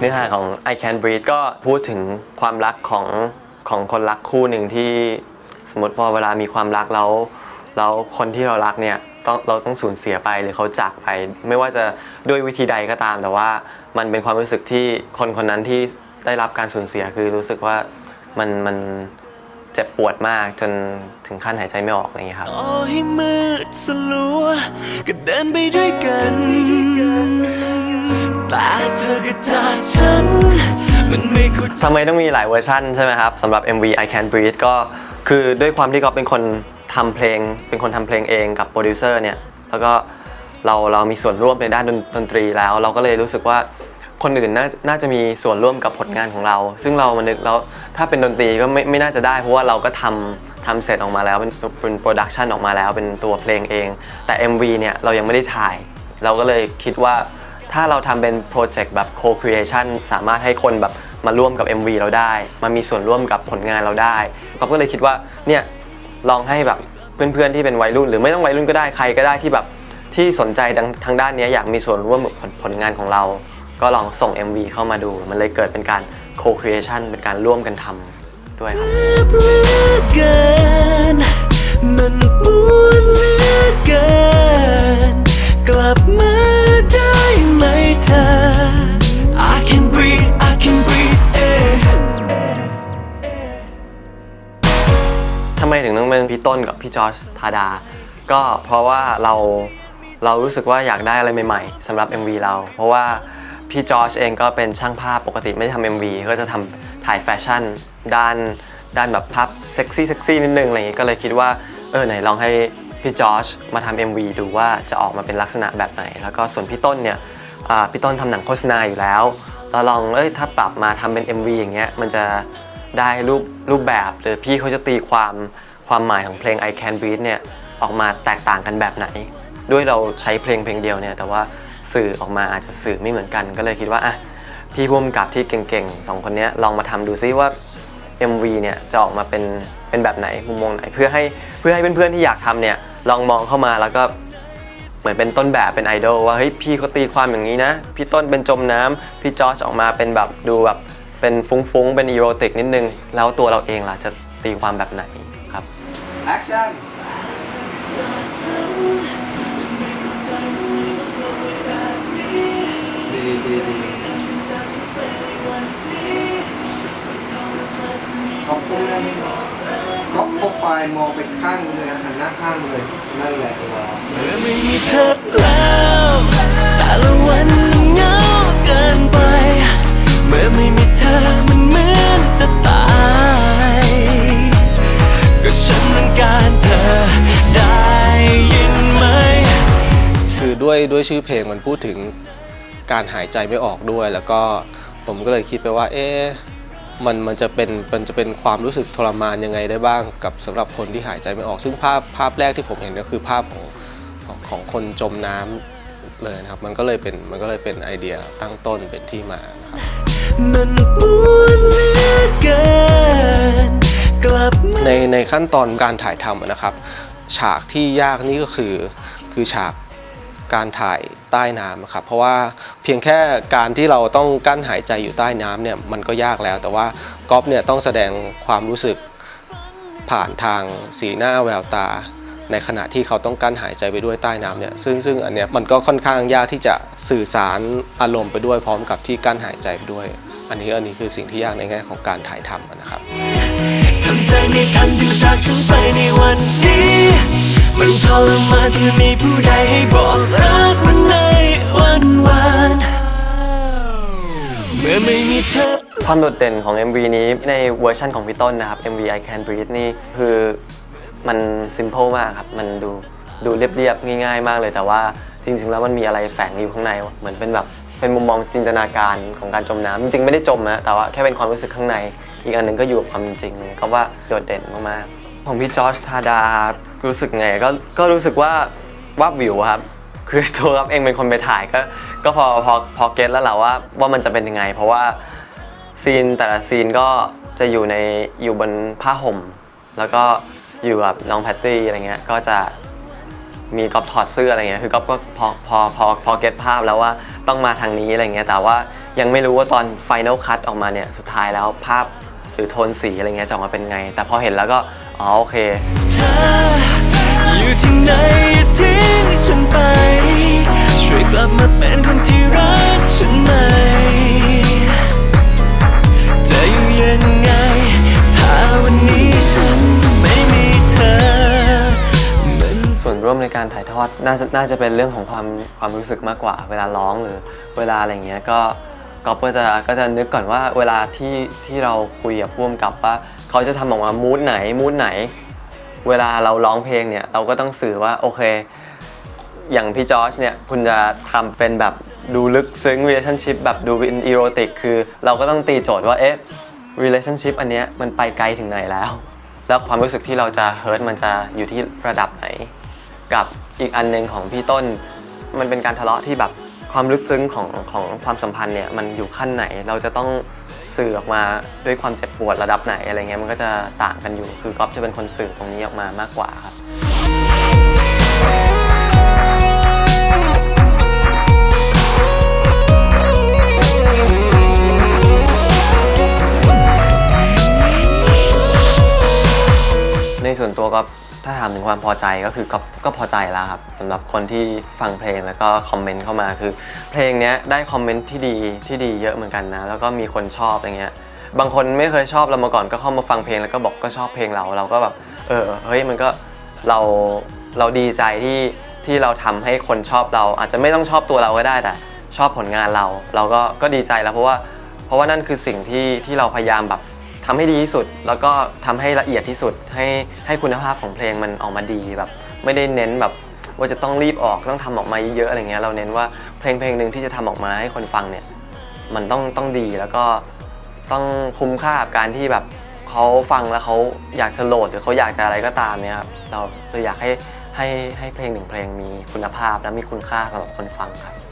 เนื้อหาของ I Can Breathe ก็พูดถึงความรักของของคนรักคู่หนึ่งที่สมมติพอเวลามีความรักแล้วแล้วคนที่เรารักเนี่ยต้องเราต้องสูญเสียไปหรือเขาจากไป ไม่ว่าจะด้วยวิธีใดก็ตาม แต่ว่ามันเป็นความรู้สึกที่คนคนนั้นที่ได้รับการสูญเสียคือรู้สึกว่ามันมันเจ็บปวดมากจนถึงขั้นหายใจไม่ออกอะไรอย่างเงี้ยครับต่อให้มืดสลัวก็เดินไปด้วยกัน เธอก็จาฉันมันไม่คุ้นทำไมต้องมีหลายเวอร์ชันใช่ไหมครับสำหรับ MV I Can Breathe ก็คือด้วยความที่เขาเป็นคนทำเพลง เป็นคนทำเพลงเองกับโปรดิวเซอร์เนี่ยแล้วก็เราเรามีส่วนร่วมในด้านดนดนตรีแล้ว เราก็เลยรู้สึกว่าคนอื่นน่าน่าจะมีส่วนร่วมกับผลงานของเรา ซึ่งเรามันนึกแล้วถ้าเป็นดนตรีก็ไม่ไม่น่าจะได้ เพราะว่าเราก็ทำทำเสร็จออกมาแล้วเป็นเป็นโปรดักชันออกมาแล้วเป็นตัวเพลงเอง แต่ MV เนี่ยเรายังไม่ได้ถ่าย เราก็เลยคิดว่า ถ้าเราทำเป็นโปรเจกต์แบบ co-creation สามารถให้คนแบบมาร่วมกับ MV เราได้ มามีส่วนร่วมกับผลงานเราได้ก็ก็เลยคิดว่าเนี่ยลองให้แบบเพื่อนๆที่เป็นวัยรุ่น หรือไม่ต้องวัยรุ่นก็ได้ใครก็ได้ที่แบบที่สนใจทางด้านนี้อยากมีส่วนร่วมกับผลผลงานของเรา ก็ลองส่ง MV เข้ามาดู มันเลยเกิดเป็นการ co-creation เป็นการร่วมกันทำด้วยครับ ต้นกับพี่จอร์จธาดา ก็เพราะว่าเราเรารู้สึกว่าอยากได้อะไรใหม่ๆสำหรับ MV เรา เพราะว่าพี่จอร์จเองก็เป็นช่างภาพปกติไม่ได้ทำ MV ก็จะทำถ่ายแฟชั่น ด้านด้านแบบภาพเซ็กซี่เซ็กซี่นิดนึงอะไรอย่างงี้ก็เลยคิดว่าเออไหนลองให้พี่จอร์จมาทำ MV ดูว่าจะออกมาเป็นลักษณะแบบไหน แล้วก็ส่วนพี่ต้นเนี่ยอ่าพี่ต้นทำหนังโฆษณาอยู่แล้วเราลองเอ้ยถ้าปรับมาทำเป็น MV อย่างเงี้ยมันจะได้รูปรูปแบบหรือพี่เขาจะตีความ ความหมายของเพลง I Can Breathe เนี่ยออกมาแตกต่างกันแบบไหน ด้วยเราใช้เพลงเพลงเดียวเนี่ยแต่ว่าสื่อออกมาอาจจะสื่อไม่เหมือนกัน ก็เลยคิดว่าอะพี่พุ่มกับที่เก่งๆสองคนนี้ลองมาทำดูซิว่า MV เนี่ยจะออกมาเป็นเป็นแบบไหนมุมมองไหนเพื่อให้เพื่อให้เพื่อนๆที่อยากทำเนี่ยลองมองเข้ามาแล้วก็เหมือนเป็นต้นแบบเป็นไอดอลว่าเฮ้ยพี่เขาตีความอย่างนี้นะ พี่ต้นเป็นจมน้ำพี่จอร์จออกมาเป็นแบบดูแบบเป็นฟุ้งๆเป็นอีโรติกนิดนึง แล้วตัวเราเองล่ะจะตีความแบบไหน ครับ Action ดีดีดีก๊อปเพื่อนก๊อปโปรไฟล์มองไปข้างเลยหันหน้าข้างเลยนั่นแหละเหรอเมื่อไม่มีเธอแล้วแต่ละวันมันเหงาเกินไป เมื่อไม่มีเธอ การเธอได้ยินไหม คือด้วยด้วยชื่อเพลงมันพูดถึงการหายใจไม่ออกด้วย แล้วก็ผมก็เลยคิดไปว่า เอ๊ะมันมันจะเป็นมันจะเป็นความรู้สึกทรมานยังไงได้บ้างกับสำหรับคนที่หายใจไม่ออก ซึ่งภาพภาพแรกที่ผมเห็นก็คือภาพของของของคนจมน้ำเลยนะครับ มันก็เลยเป็นมันก็เลยเป็นไอเดียตั้งต้นเป็นที่มานะครับมันปวดเหลือเกิน กลับในในขั้นตอนการถ่ายทำนะครับ ฉากที่ยากนี่ก็คือคือฉากการถ่ายใต้น้ำอะครับเพราะว่าเพียงแค่การที่เราต้องกั้นหายใจอยู่ใต้น้ำเนี่ยมันก็ยากแล้ว แต่ว่าก๊อฟเนี่ยต้องแสดงความรู้สึกผ่านทางสีหน้าแววตา ในขณะที่เขาต้องกั้นหายใจไปด้วยใต้น้ำเนี่ยซึ่งซึ่งอันเนี้ยมันก็ค่อนข้างยากที่จะสื่อสารอารมณ์ไปด้วยพร้อมกับที่กั้นหายใจไปด้วย อันนี้อันนี้คือสิ่งที่ยากในแง่ของการถ่ายทำนะครับ ไม่ทันที่จากฉันไปในวันนี้ มันทรมานที่ไม่มีผู้ใดให้บอกรักมันในวันวานเมื่อไม่มีเธอความโดดเด่นของ MV นี้ในเวอร์ชันของพี่ต้นนะครับ MV I Can Breathe นี่คือมัน simple มากครับ มันดูดูเรียบๆ ง่ายๆ มากเลย แต่ว่าจริงๆ แล้วมันมีอะไรแฝงอยู่ข้างใน เหมือนเป็นแบบเป็นมุมมองจินตนาการของการจมน้ำจริงๆ ไม่ได้จมนะแต่ว่าแค่เป็นความรู้สึกข้างใน อีกอันหนึ่งก็อยู่กับความจริงก็ว่าโดดเด่นมากๆของพี่จอร์จธาดารู้สึกไงก็ก็รู้สึกว่าว่าบวิวครับ คือตัวรับเองเป็นคนไปถ่ายก็ก็พอพอพอเก็ตแล้วแหละว่าว่ามันจะเป็นยังไง เพราะว่าซีนแต่ละซีนก็จะอยู่ในอยู่บนผ้าห่ม แล้วก็อยู่กับน้องแพตตี้อะไรเงี้ยก็จะมีก๊อฟถอดเสื้ออะไรเงี้ยคือก๊อฟก็พอพอพอพอเก็ตภาพแล้วว่าต้องมาทางนี้อะไรเงี้ยแต่ว่ายังไม่รู้ว่าตอน Final Cut ออกมาเนี่ยสุดท้ายแล้วภาพ หรือโทนสีอะไรเงี้ยจะออกมาเป็นไง แต่พอเห็นแล้วก็อ๋อโอเคเธออยู่ที่ไหนอย่าทิ้งฉันไป ช่วยกลับมาเป็นคนที่รักฉันไหมจะอยู่ยังไง ถ้าวันนี้ฉันไม่มีเธอเหมือนส่วนร่วมในการถ่ายทอดน่าจะน่าจะเป็นเรื่องของความความรู้สึกมากกว่า เวลาร้องหรือเวลาอะไรเงี้ยก็ ก็ก็จะก็จะนึกก่อนว่าเวลาที่ที่เราคุยกับพ่วงกับว่าเขาจะทำออกมามูดไหนมูดไหน เวลาเราร้องเพลงเนี่ยเราก็ต้องสื่อว่าโอเค อย่างพี่จอร์จเนี่ยคุณจะทำเป็นแบบดูลึกซึ้ง relationship แบบดูเป็นอีโรติกคือ เราก็ต้องตีโจทย์ว่าเอ๊ะ relationship อันเนี้ยมันไปไกลถึงไหนแล้ว แล้วความรู้สึกที่เราจะเฮิร์ตมันจะอยู่ที่ระดับไหน กับอีกอันหนึ่งของพี่ต้น มันเป็นการทะเลาะที่แบบ ความลึกซึ้งของของความสัมพันธ์เนี่ยมันอยู่ขั้นไหน เราจะต้องสื่อออกมาด้วยความเจ็บปวดระดับไหนอะไรเงี้ยมันก็จะต่างกันอยู่ คือก๊อฟจะเป็นคนสื่อตรงนี้ออกมามากกว่าครับในส่วนตัวก็ ถ้าถามถึงความพอใจก็คือก็ก็พอใจแล้วครับสำหรับคนที่ฟังเพลงแล้วก็คอมเมนต์เข้ามาคือ เพลงเนี้ยได้คอมเมนต์ที่ดีที่ดีเยอะเหมือนกันนะ แล้วก็มีคนชอบอย่างเงี้ยบางคนไม่เคยชอบเรามาก่อนก็เข้ามาฟังเพลงแล้วก็บอกก็ชอบเพลงเราเราก็แบบเออเฮ้ยมันก็เราเราดีใจที่ที่เราทำให้คนชอบเรา อาจจะไม่ต้องชอบตัวเราก็ได้แต่ ชอบผลงานเรา เราก็ก็ดีใจแล้วเพราะว่า เพราะว่านั่นคือสิ่งที่ที่เราพยายามแบบ ทำให้ดีที่สุด แล้วก็ทำให้ละเอียดที่สุด ให้ให้คุณภาพของเพลงมันออกมาดีแบบ ไม่ได้เน้นแบบว่าจะต้องรีบออกต้องทำออกมาเยอะๆอะไรเงี้ยเราเน้นว่าเพลงเพลงหนึ่งที่จะทำออกมาให้คนฟังเนี่ยมันต้องต้องดีแล้วก็ต้องคุ้มค่ากับการที่แบบเขาฟังแล้วเขาอยากจะโหลดหรือเขาอยากจะอะไรก็ตามเนี่ยครับเราเราอยากให้ให้ให้เพลงหนึ่งเพลงมีคุณภาพและมีคุณค่าสำหรับคนฟังครับ